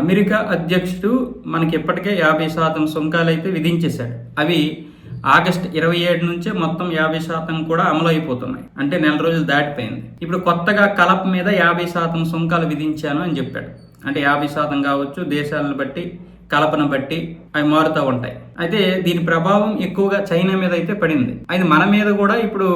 America అధ్యక్షుడు మనకి ఇప్పటికే యాభై శాతం సుంకాలు అయితే విధించేశాడు. అవి ఆగస్ట్ ఇరవై ఏడు నుంచే మొత్తం యాభై శాతం కూడా అమలు అయిపోతున్నాయి అంటే నెల రోజులు దాటిపోయింది. ఇప్పుడు కొత్తగా కలప మీద యాభై శాతం సుంకాలు విధించాను అని చెప్పాడు. అంటే యాభై శాతం కావచ్చు దేశాలను బట్టి కలపను బట్టి అవి మారుతూ ఉంటాయి. అయితే దీని ప్రభావం ఎక్కువగా చైనా మీద అయితే పడింది. అది మన మీద కూడా ఇప్పుడు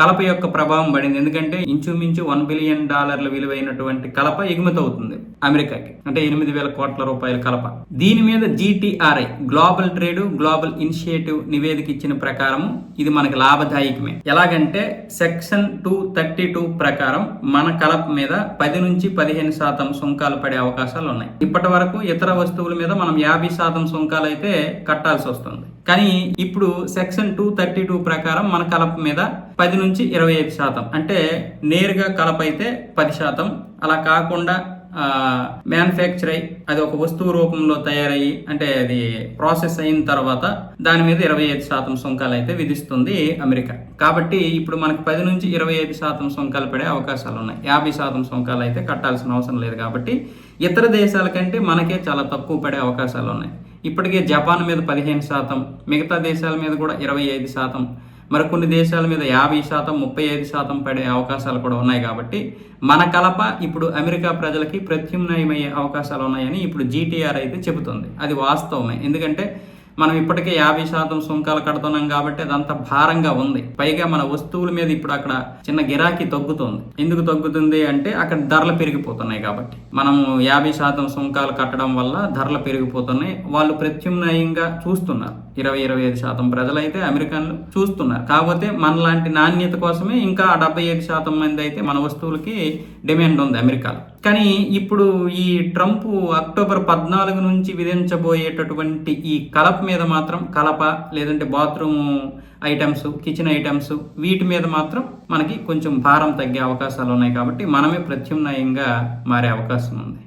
కలప యొక్క ప్రభావం పడింది. ఎందుకంటే ఇంచుమించు వన్ బిలియన్ డాలర్ల విలువైనటువంటి కలప ఎగుమతి అవుతుంది అమెరికాకి. అంటే ఎనిమిది వేల కోట్ల రూపాయల కలప. దీని మీద GTRI global trade global initiative నివేదిక ఇచ్చిన ప్రకారం ఇది మనకి లాభదాయకమే. ఎలాగంటే సెక్షన్ టూ థర్టీ టూ ప్రకారం మన కలప మీద పది నుంచి పదిహేను శాతం సుంకాలు పడే అవకాశాలు ఉన్నాయి. ఇప్పటి వరకు ఇతర వస్తువుల మీద మనం యాభై శాతం సుంకాలు అయితే కట్టాల్సి వస్తుంది. కానీ ఇప్పుడు సెక్షన్ టూ థర్టీ టూ ప్రకారం మన కలప మీద పది నుంచి ఇరవై ఐదు శాతం. అంటే నేరుగా కలప అయితే పది శాతం. అలా కాకుండా మ్యానుఫ్యాక్చర్ అయ్యి అది ఒక వస్తువు రూపంలో తయారయ్యి అంటే అది ప్రాసెస్ అయిన తర్వాత దాని మీద ఇరవై ఐదు శాతం సుంకాలు అయితే విధిస్తుంది అమెరికా. కాబట్టి ఇప్పుడు మనకు పది నుంచి ఇరవై ఐదు శాతం సుంకాలు పడే అవకాశాలు ఉన్నాయి. యాభై శాతం సుంకాలు అయితే కట్టాల్సిన అవసరం లేదు కాబట్టి ఇతర దేశాల కంటే మనకే చాలా తక్కువ పడే అవకాశాలు ఉన్నాయి. ఇప్పటికే జపాన్ మీద పదిహేను శాతం మిగతా దేశాల మీద కూడా ఇరవై ఐదు శాతం మరికొన్ని దేశాల మీద యాభై శాతం ముప్పై ఐదు శాతం పడే అవకాశాలు కూడా ఉన్నాయి కాబట్టి మన కలప ఇప్పుడు అమెరికా ప్రజలకి ప్రత్యామ్నాయమయ్యే అవకాశాలు ఉన్నాయని ఇప్పుడు జీటీఆర్ అయితే చెబుతుంది. అది వాస్తవమే. ఎందుకంటే మనం ఇప్పటికే యాభై శాతం సుంకాలు కడుతున్నాం కాబట్టి అదంతా భారంగా ఉంది. పైగా మన వస్తువుల మీద ఇప్పుడు అక్కడ చిన్న గిరాకీ తగ్గుతుంది. ఎందుకు తగ్గుతుంది అంటే అక్కడ ధరలు పెరిగిపోతున్నాయి కాబట్టి. మనము యాభై శాతం సుంకాలు కట్టడం వల్ల ధరలు పెరిగిపోతున్నాయి. వాళ్ళు ప్రత్యామ్నాయంగా చూస్తున్నారు. ఇరవై ఇరవై ఐదు శాతం ప్రజలైతే అమెరికన్లు చూస్తున్నారు. కాకపోతే మనలాంటి నాణ్యత కోసమే ఇంకా డెబ్బై ఐదు శాతం మంది అయితే మన వస్తువులకి డిమాండ్ ఉంది అమెరికాలో. కానీ ఇప్పుడు ఈ ట్రంప్ అక్టోబర్ పద్నాలుగు నుంచి విధించబోయేటటువంటి ఈ కలప మీద మాత్రం కలప లేదంటే బాత్రూమ్ ఐటమ్స్ కిచెన్ ఐటమ్స్ వీటి మీద మాత్రం మనకి కొంచెం భారం తగ్గే అవకాశాలు ఉన్నాయి కాబట్టి మనమే ప్రత్యామ్నాయంగా మారే అవకాశం ఉంది.